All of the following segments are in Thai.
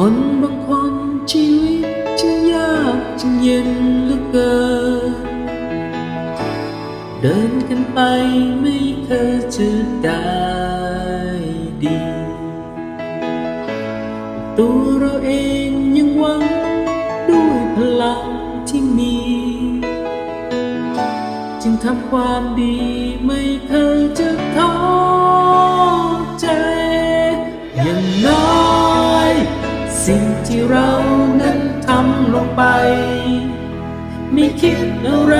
คนบางคนชีวิตจึงยากจึงเย็นเหลือเกิน เดินกันไปไม่เคยจะได้ดี ตัวเราเองยังหวังด้วยพลังที่มี จึงทำความดีไม่เคยจะ ไป ไม่คิดอะไร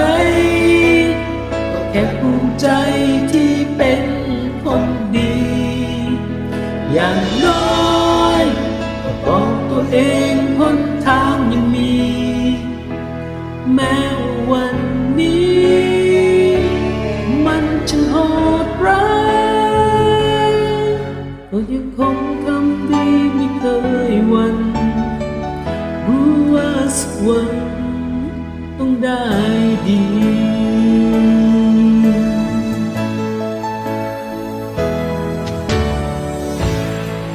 วันต้องได้ดี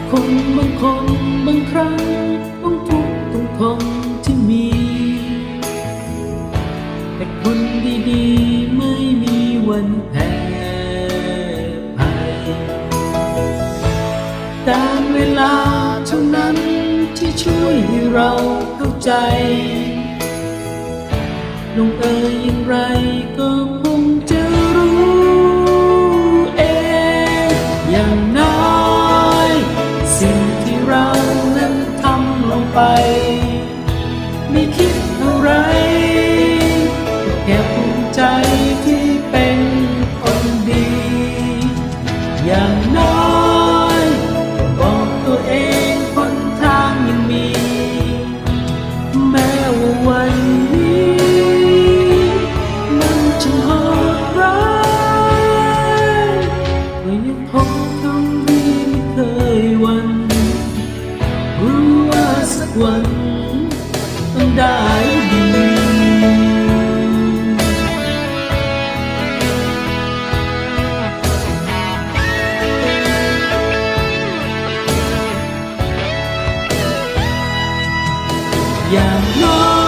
คนบางคนบางครั้งต้องทุกข์ต้องทนที่มี แต่คนดีๆไม่มีวันแพ้ภัยการเวลาเท่านั้น ที่ช่วยให้เราเข้าใจลงเอยอย่างไรก็คงจะรู้เองอย่างน้อยสิ่งที่เรานั้นทำลงไป ไม่คิดอะไรแค่ภูมิใจที่เป็นคนดี อย่างน้อย ได้ดีอย่างน้อย